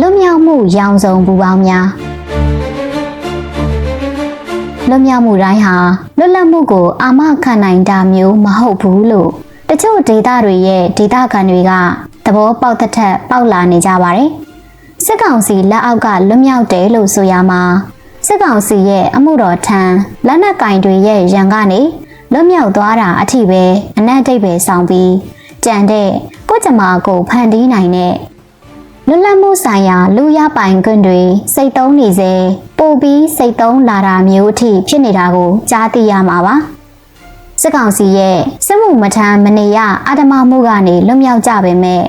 လွတ်မြောက်မှုရောင်စုံပူပေါင်းများလွတ်မြောက်မှုတိုင်းဟာလွတ်လပ်မှုကိုအာမခံနိုင်တာမျိုးမဟုတ်ဘူးလို့တချို့ဒေသတွေရဲ့ဒေသခံတွေကသဘောပေါက်တဲ့ထက်ပေါက်လာနေကြပါတယ်စစ်ကောင်စီလက်အောက်ကလွတ်မြောက်တယ်လို့ဆိုရမှာစစ်ကောင်စီရဲ့အမှုတော်ထံလက်နက်ကင်တွေရဲ့ရန်ကနေလွတ်မြောက်သွားတာအထိပဲအနက်အတိတ်ပဲဆောင်ပြီးကြံတဲ့ကိုကြမာကိုဖန်တီးနိုင်တဲ့ လွတ်လပ်မှုဆိုင်ရာလူရပိုင်ခွင့်တွေစိတ်သုံးနေစေပို့ပြီးစိတ်သုံးလာတာမျိုးအထိဖြစ်နေတာကိုကြားသိရမှာပါစစ်ကောင်စီရဲ့စစ်မှုမထမ်းမနေရအဓမ္မမှုကနေလွတ်မြောက်ကြပေမဲ့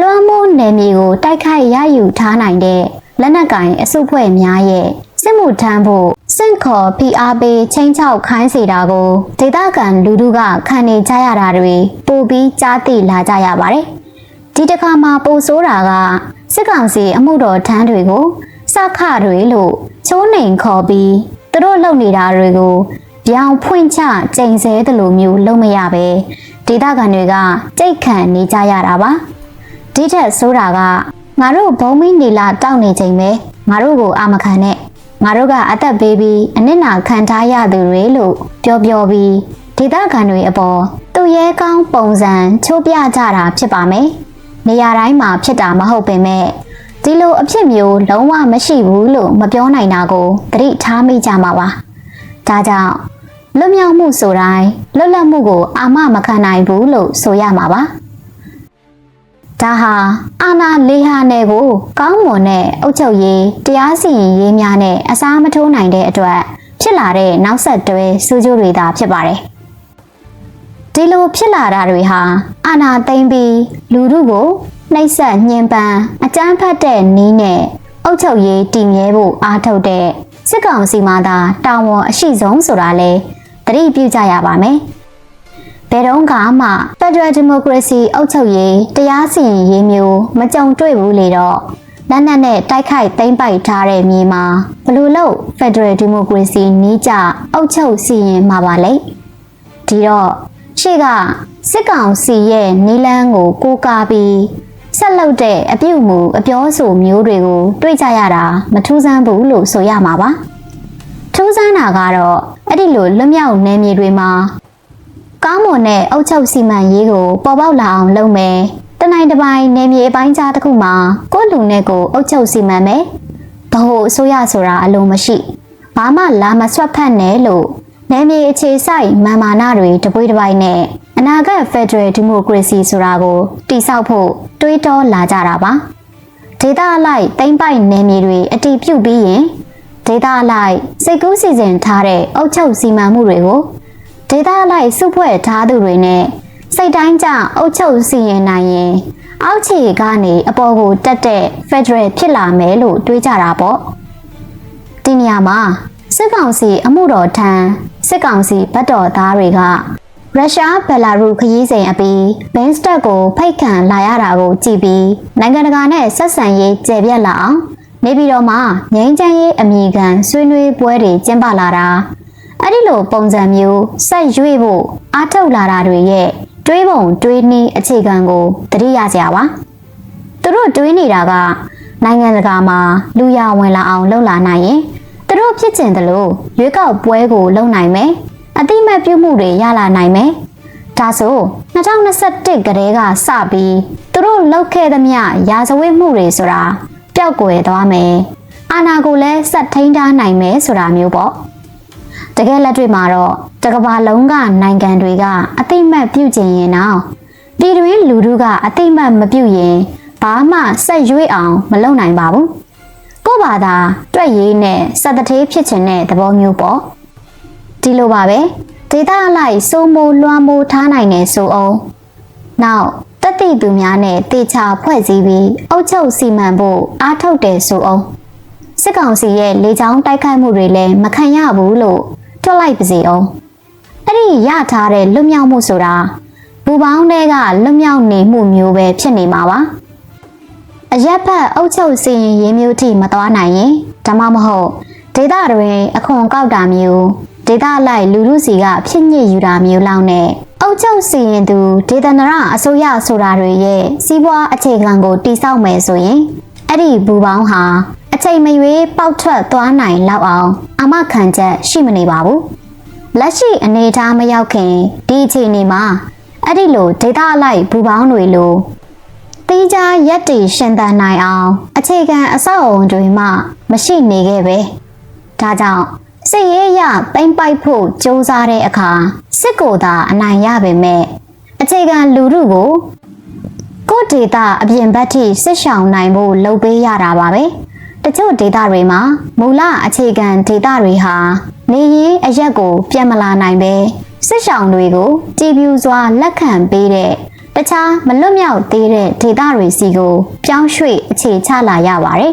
လွှမ်းမိုးနယ်မြေကိုတိုက်ခိုက်ရယူထားနိုင်တဲ့လက်နက်ကင်အစုအဖွဲ့များရဲ့စစ်မှုထမ်းဖို့စင့်ခေါ်ဖိအားပေးချင်းချောက်ခိုင်းစေတာကိုဒေသခံလူထုကခံနေကြရတာတွေပို့ပြီးကြားသိလာကြရပါတယ် ဒီတစ်ခါမှာပိုဆိုးတာကစစ်ကောင်စီအမှုတော်ထမ်းတွေကိုစခတွေလို့ချိုးနှိမ်ခေါ်ပြီးသူတို့လုပ်နေတာတွေကိုပြောင်ဖွင့်ချကြိမ်ဆဲတယ်လို့မျိုးလုပ်မရပဲဒေသခံတွေကကြိတ်ခံနေကြရတာပါဒီထက်ဆိုးတာကငါတို့ဘုံမီနေလာတောက်နေချိန်ပဲငါတို့ကိုအာမခံနဲ့ငါတို့ကအသက်ပေးပြီးအနစ်နာခံထားရသူတွေလို့ပြောပြောပြီးဒေသခံတွေအပေါ်သူရဲကောင်းပုံစံချိုးပြကြတာဖြစ်ပါမယ် နေရာတိုင်းမှာဖြစ်တာမဟုတ်ပင်မဲ့ဒီလိုအဖြစ်မျိုးလုံးဝမရှိဘူးလို့မပြောနိုင်တာကိုသတိထားမိကြမှာပါဒါကြောင့်လွတ်မြောက်မှုဆိုတိုင်းလွတ်လပ်မှုကို အာမမခံနိုင်ဘူးလို့ဆိုရမှာပါဒါဟာအာနာလေးဟာနယ်ကို ကောင်းမွန်တဲ့အုတ်ချုပ်ရေးတရားစီရင်ရေးများနဲ့အစားမထိုးနိုင်တဲ့အတွက်ဖြစ်လာတဲ့နောက်ဆက်တွဲစူးကျိုးတွေသာဖြစ်ပါတယ် ဒီလိုဖြစ်လာတာတွေဟာအာနာသိမ့်ပြီးလူထုကိုနှိပ်စက်ညှဉ်းပန်းအကြမ်းဖက်တဲ့နည်းနဲ့အုတ်ချုပ်ရေးတည်မြဲဖို့အားထုတ်တဲ့စစ်ကောင်စီမှသာတာဝန်အရှိဆုံးဆိုတာလဲသတိပြုကြရပါမယ်။ဘယ်တော့မှ Federal Democracy အုပ်ချုပ်ရေးတရားစီရင်ရေးမျိုးမကြုံတွေ့ဘူးလေတော့လက်နက်နဲ့တိုက်ခိုက်သိမ်းပိုက်ထားတဲ့မြေမှာဘလို့လို့ Federal Democracy နီးကြအုပ်ချုပ်စီရင်မှာပါလေ။ဒီတော့ ရှေ့ကစစ်ကောင်စီရဲ့နီလန်းကိုကိုးကားပြီးဆက်လုပ်တဲ့အပြုတ်မှုအပြောဆိုမျိုးတွေကိုတွေ့ကြရတာမထူးဆန်းဘူးလို့ဆိုရမှာပါထူးဆန်းတာကတော့အဲ့ဒီလိုလွတ်မြောက်နယ်မြေတွေမှာကောင်းမွန်တဲ့အုတ်ချုပ်စီမံရေးကိုပေါ်ပေါက်လာအောင်လုပ်မယ်တနိုင်တစ်ပိုင်းနယ်မြေအပိုင်းကြားတစ်ခုမှာကိုယ့်လူနဲ့ကိုအုတ်ချုပ်စီမံမယ်ဘ ਹੁ အစိုးရဆိုတာအလုံးမရှိဘာမှလာမဆွတ်ဖက်နဲ့လို့ နယ်မြေအခြေဆိုင်မာမာနာတွေတပွေးတစ်ပိုင်းနဲ့အနာဂတ် Federal Democracy ဆိုတာကိုတိစောက်ဖို့တွေးတောလာကြတာပါဒေတာအလိုက်တိမ့်ပိုက်နယ်မြေတွေအတီးပြုတ်ပြီးရင်ဒေတာအလိုက်စိတ်ကူးစီစဉ်ထားတဲ့အုတ်ချုပ်စီမံမှုတွေကိုဒေတာအလိုက်စုဖွဲ့ထားသူတွေနဲ့စိတ်တိုင်းကြအုတ်ချုပ်စီရင်နိုင်ရင်အောက်ခြေကနေအပေါ်ကိုတက်တဲ့ Federal ဖြစ်လာမယ်လို့တွေးကြတာပေါ့ဒီနေရာမှာစစ်ကောင်စီအမှုတော်ထံ စစ်ကောင်စီဗတ်တော်သားတွေကရုရှားဘယ်လာရုခရီးစဉ်အပြီးဘင်းစတက်ကိုဖိတ်ခံလာရတာကိုကြည့်ပြီးနိုင်ငံတကာနဲ့ဆက်ဆံရေးကျေပြတ်လာအောင်နေပြည်တော်မှာငိမ့်ချမ်းရေးအမိခံဆွေးနွေးပွဲတွေကျင်းပလာတာအဲ့ဒီလိုပုံစံမျိုးဆက်ရွေ့ဖို့အားထုတ်လာတာတွေရဲ့တွေးပုံတွေးနည်းအခြေခံကိုသတိရကြပါသူတို့တွေးနေတာကနိုင်ငံတကာမှာလူရဝင်လာအောင်လှုပ်လာနိုင်ရင်သူ တို့ဖြစ်ကျင်တယ်လို့ရွေးကောက်ပွဲကိုလုပ်နိုင်မယ်အတိမတ်ပြုမှုတွေရလာနိုင်မယ်ဒါဆို2021ကတည်းကစပြီးသူတို့လုပ်ခဲ့သမျှရာဇဝတ်မှုတွေဆိုတာပျောက်ကွယ်သွားမယ်အာဏာကိုလည်းဆက်ထိန်းထားနိုင်မယ်ဆိုတာမျိုးပေါ့တကယ်လက်တွေ့မှာတော့တကဘာလုံးကနိုင်ငံတွေကအတိမတ်ပြုကျင်ရင်တော့ပြည်တွင်းလူထုကအတိမတ်မပြုရင်ဘာမှဆက်ရွေးအောင်မလုပ်နိုင်ပါဘူးကို့ ဘာသာတွက်ရေးနဲ့စက်တသေးဖြစ်ချင်တဲ့သဘောမျိုးပေါ့ဒီလိုပါပဲဒေတာအလိုက်စိုးမိုးလွှမ်းမိုးထားနိုင်တဲ့ဆိုအောင်နောက်တတိသူများနဲ့တေချာဖွဲ့စည်းပြီးအုပ်ချုပ်စီမံဖို့အားထုတ်တယ်ဆိုအောင်စစ်ကောင်စီရဲ့လေကြောင်းတိုက်ခိုက်မှုတွေလည်းမခံရဘူးလို့ထွက်လိုက်ပါစေအောင်အဲ့ဒီရထားတဲ့လွတ်မြောက်မှုဆိုတာဘူပေါင်းတွေကလွတ်မြောက်နေမှုမျိုးပဲဖြစ်နေမှာပါ အရက်ဖက်အုပ်ချုပ်စီရင်ရေးမျိုးထိမသွားနိုင်ရင်ဒါမှမဟုတ်ဒေတာတွင်အခွန်ကောက်တာမျိုးဒေတာလိုက်လူလူစီကဖြစ်ညစ်ယူတာမျိုးလောက်နဲ့အုတ်ချုပ်စီရင်သူဒေသနရအစိုးရဆိုတာတွေရဲ့စီးပွားအခြေခံကိုတိစောက်မယ်ဆိုရင်အဲ့ဒီဘူပေါင်းဟာအချိန်မရွေးပေါက်ထွက်သွားနိုင်လောက်အောင်အမခံချက်ရှိမနေပါဘူးလက်ရှိအနေအထားမရောက်ခင်ဒီအချိန်นี้မှာအဲ့ဒီလိုဒေတာအလိုက်ဘူပေါင်းတွေလို တေးကြရက်တီရှင်သန်နိုင်အောင်အခြေခံအဆောက်အုံတွေမှ မရှိနေခဲ့ပဲဒါကြောင့်စစ်ရေးရပိမ့်ပိုက်ဖို့ကြိုးစားတဲ့အခါစစ်ကိုသာအနိုင်ရပေမဲ့အခြေခံလူထုကိုကိုယ့်ဒေတာအပြင်ဘက်ထိစစ်ဆောင်နိုင်ဖို့လုပ်ပေးရတာပါပဲတချို့ဒေတာတွေမှာမူလအခြေခံဒေတာတွေဟာနေရင်အရက်ကို ပြန်မလာနိုင်ပဲစစ်ဆောင်တွေကိုကြည်ပြူစွာလက်ခံပေးတဲ့ တခြားမလွတ်မြောက်သေးတဲ့ဒေတာတွေစီကိုပြောင်းရွှေ့အခြေချလာရပါတယ်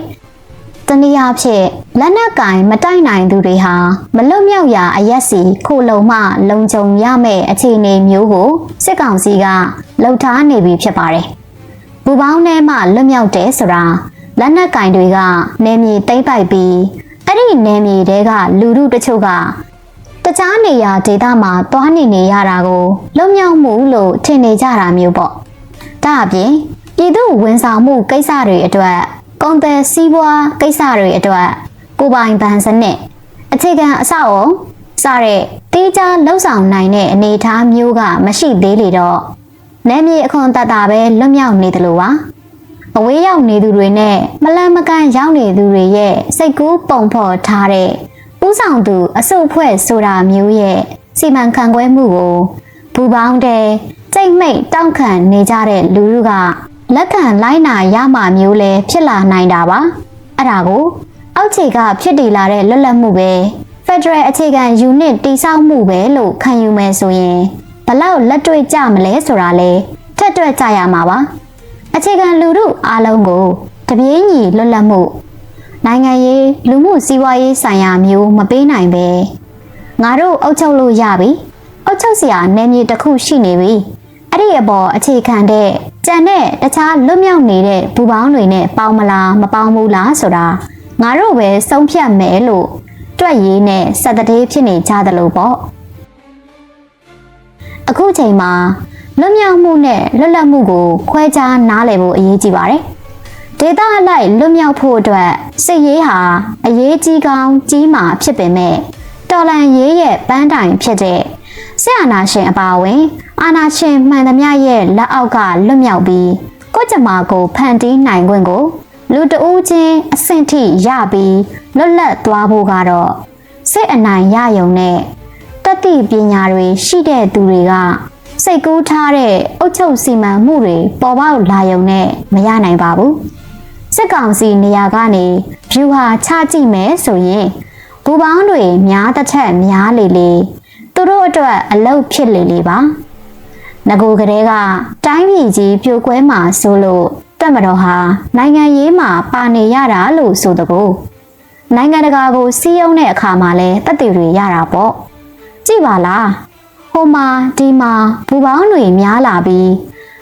တနည်းအားဖြင့်လက်နက်ကင်မတိုက်နိုင်သူတွေဟာမလွတ်မြောက်ရာအရက်စီခိုလုံမှလုံခြုံရမယ့်အခြေအနေမျိုးကိုစစ်ကောင်စီကလှုပ်ထားနေပြီဖြစ်ပါတယ်။ဘူပေါင်းထဲမှလွတ်မြောက်တယ်ဆိုတာလက်နက်ကင်တွေကနေမြေတိမ့်ပိုက်ပြီးအဲ့ဒီနေမြေတွေကလူလူတချို့က တခြားနေရာဒေသမှာသွားနေနေရတာကိုလွတ်မြောက်မှုလို့ထင်နေကြတာမျိုးပေါ့။ဒါအပြင်ပြည်သူဝန်ဆောင်မှုကိစ္စတွေအတွက်ကုန်တယ်စီးပွားကိစ္စတွေအတွက်ကိုပိုင်ဗန်စနစ်အခြေခံအဆောက်အုံစတဲ့တေးကြလှုပ်ဆောင်နိုင်တဲ့အနေအထားမျိုးကမရှိသေးလေတော့နယ်မြေအခွန်တတပဲလွတ်မြောက်နေတယ်လို့ပါအဝေးရောက်နေသူတွေနဲ့မလန်မကန်ရောက်နေသူတွေရဲ့စိတ်ကူးပုံဖော်ထားတဲ့ ဥဆောင်သူအစုအဖွဲ့ဆိုတာမျိုးရဲ့စီမံခန့်ခွဲမှုကိုဘူပေါင်းတဲ့စိတ်မိတ်တောင့်ခံနေကြတဲ့လူလူကလက်ခံလိုက်နာရမှမျိုးလဲဖြစ်လာနိုင်တာပါအဲ့ဒါကိုအောက်ခြေကဖြစ်တည်လာတဲ့လွတ်လပ်မှုပဲ Federal အခြေခံ unit တိစောက်မှုပဲလို့ခံယူမယ်ဆိုရင်ဘလောက်လက်တွေ့ကြမလဲဆိုတာလဲထက်တွက်ကြရမှာပါအခြေခံလူထုအားလုံးကိုတပြေးညီလွတ်လပ်မှု နိုင်ငံရေးလူမှုစီးပွားရေးဆိုင်ရာမျိုးမပေးနိုင်ပဲငါတို့အုပ်ချုပ်လို့ရပြီအုပ်ချုပ်စရာနယ်မြေတစ်ခုရှိနေပြီအဲ့ဒီအပေါ်အခြေခံတဲ့ကြံတဲ့တခြားလွတ်မြောက်နေတဲ့ဘူပေါင်းတွေနဲ့ပေါင်းမလားမပေါင်းဘူးလားဆိုတာငါတို့ပဲဆုံးဖြတ်မယ်လို့တွက်ရည်နဲ့စက်တည်းဖြစ်နေကြသလိုပေါ့အခုချိန်မှာလွတ်မြောက်မှုနဲ့လွတ်လပ်မှုကိုခွဲခြားနားလည်ဖို့အရေးကြီးပါတယ် ဒေတာအလိုက်လွတ်မြောက်ဖို့အတွက်စစ်ရေးဟာအရေးကြီးကောင်းကြီးမာဖြစ်ပေမဲ့တော်လန်ရေးရဲ့ပန်းတိုင်ဖြစ်တဲ့ဆရာနာရှင်အပါအဝင်အာနာရှင်မှန်သမျှရဲ့လက်အောက်ကလွတ်မြောက်ပြီးကိုကြမာကိုဖန်တီးနိုင်ခွင့်ကိုလူတဦးချင်းအဆင့်ထိရပြီးလွတ်လပ်သွားဖို့ကတော့စိတ်အနိုင်ရယုံနဲ့တတိပညာတွေရှိတဲ့သူတွေကစိတ်ကူးထားတဲ့အုတ်ချုပ်စီမံမှုတွေပေါ်ပေါက်လာယုံနဲ့မရနိုင်ပါဘူး စစ်ကောင်စီနေရာကနေဖြူဟာချကြည့်မယ်ဆိုရင်ဘူပေါင်းတွေများတစ်ထက်များလေလေသူတို့အတွက်အလုတ်ဖြစ်လေလေပါငကိုကလေးကတိုင်းပြည်ကြီးပြိုကွဲမှာဆိုလို့တက်မတော်ဟာနိုင်ငံရေးမှာပါနေရတာလို့ဆိုတကူနိုင်ငံတကာကိုစီးရုံးတဲ့အခါမှာလဲတက်တည်တွေရတာပေါ့ကြည့်ပါလားဟိုမှာဒီမှာဘူပေါင်းတွေများလာပြီး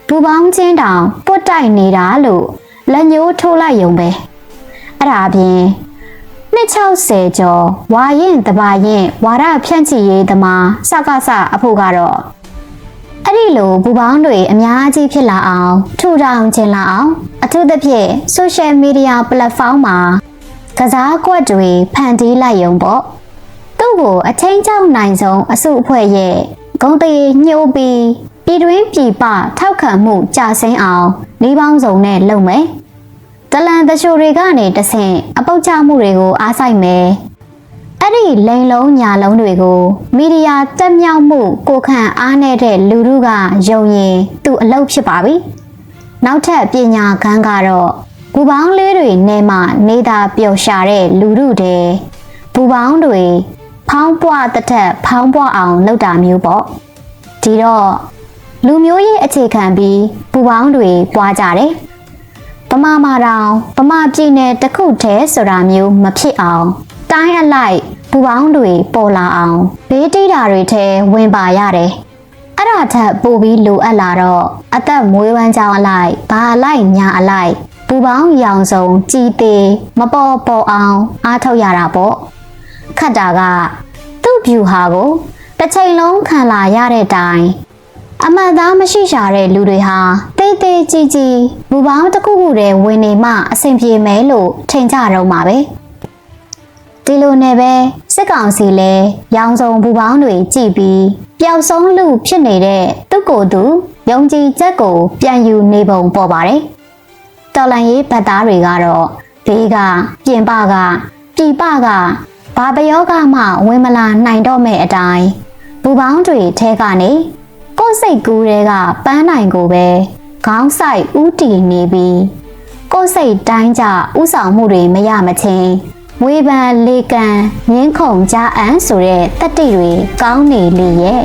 ဘူပေါင်းချင်းတောင်ပွတ်တိုက်နေတာလို့ လက်ညှိုးထိုးလိုက်ရုံပဲအဲ့ဒါအပြင်260ကျော်ဝါရင်တပါရင်ဝါရဖြန့်ချီရေးသမားစကစအဖို့ကတော့အဲ့ဒီလိုဘူပေါင်းတွေအများကြီးဖြစ်လာအောင်ထူထောင်ခြင်းလာအောင်အထူးသဖြင့် social media platform မှာကစားကွက်တွေဖန်တီးလိုက်ရုံပေါ့သူ့ကိုအချင်းချောက်နိုင်ဆုံးအစုအဖွဲ့ရဲ့ဂုံတေညှိုးပြီး ပြည်တွင်းပြည်ပထောက်ခံမှုကြာဆင်းအောင်နေပေါင်းစုံနဲ့လုပ်မယ်တလန်တချိုတွေကနေတဆင့်အပုတ်ချမှုတွေကိုအားဆိုင်မယ်အဲ့ဒီလိန်လုံးညာလုံးတွေကိုမီဒီယာတက်မြောက်မှုကိုခံအားနေတဲ့လူလူကယုံရင်သူ့အလုပ်ဖြစ်ပါပြီနောက်ထပ်ပညာခန်းကတော့ဘူပေါင်းလေးတွေနဲ့မှနေတာပျော်ရှာတဲ့လူလူတွေဘူပေါင်းတွေဖောင်းပွားတစ်ထက်ဖောင်းပွားအောင်လုပ်တာမျိုးပေါ့ဒီတော့ လူမျိုးရေးအခြေခံပြီးဘူပေါင်းတွေပွားကြတယ်ပမာမာတောင်ပမာပြည်နယ်တစ်ခုတည်းဆိုတာမျိုးမဖြစ်အောင် တိုင်းအလိုက်ပူပေါင်းတွေပေါ်လာအောင်ဘေးတိတာတွေထဲဝင်ပါရတယ်။အဲ့ဒါထက်ပိုပြီးလိုအပ်လာတော့အသက်မွေးဝမ်းကြောင်းအလိုက်ဘာအလိုက်ညာအလိုက်ပူပေါင်းရောင်စုံကြည်သေးမပေါ်ပေါ်အောင်အားထုတ်ရတာပေါ့။ခတ်တာကသူ့ view ဟာကိုတစ်ချိန်လုံးခံလာရတဲ့တိုင် အမှန်သားမရှိရှာတဲ့လူတွေဟာတိတ်တိတ်ကြီးကြီးဘူပေါင်းတစ်ခုခုတည်းဝင်နေမှအဆင်ပြေမယ်လို့ထင်ကြတော့မှာပဲဒီလိုနဲ့ပဲစစ်ကောင်စီလဲရောင်စုံဘူပေါင်းတွေကြည့်ပြီးပျောက်ဆုံးလူဖြစ်နေတဲ့သူ့ကိုယ်သူယုံကြည်ချက်ကိုပြန်ယူနေပုံပေါ်ပါတယ်တော်လန်ရေးဗတ်သားတွေကတော့ဘေးကပြင်ပကပြည်ပကဘာပယောကမှဝင်မလာနိုင်တော့မဲ့အတိုင်းဘူပေါင်းတွေထဲကနေ ကိုယ်စိတ်ကူးတွေကပန်းနိုင်ကိုပဲခေါင်းဆိုင်ဥတီနေပြီးကိုယ်စိတ်တိုင်းကြဥဆောင်မှုတွေမရမချင်းဝေဖန်လေကန်ငင်းခုန်ကြအံဆိုတဲ့တတိတွေကောင်းနေလေရဲ့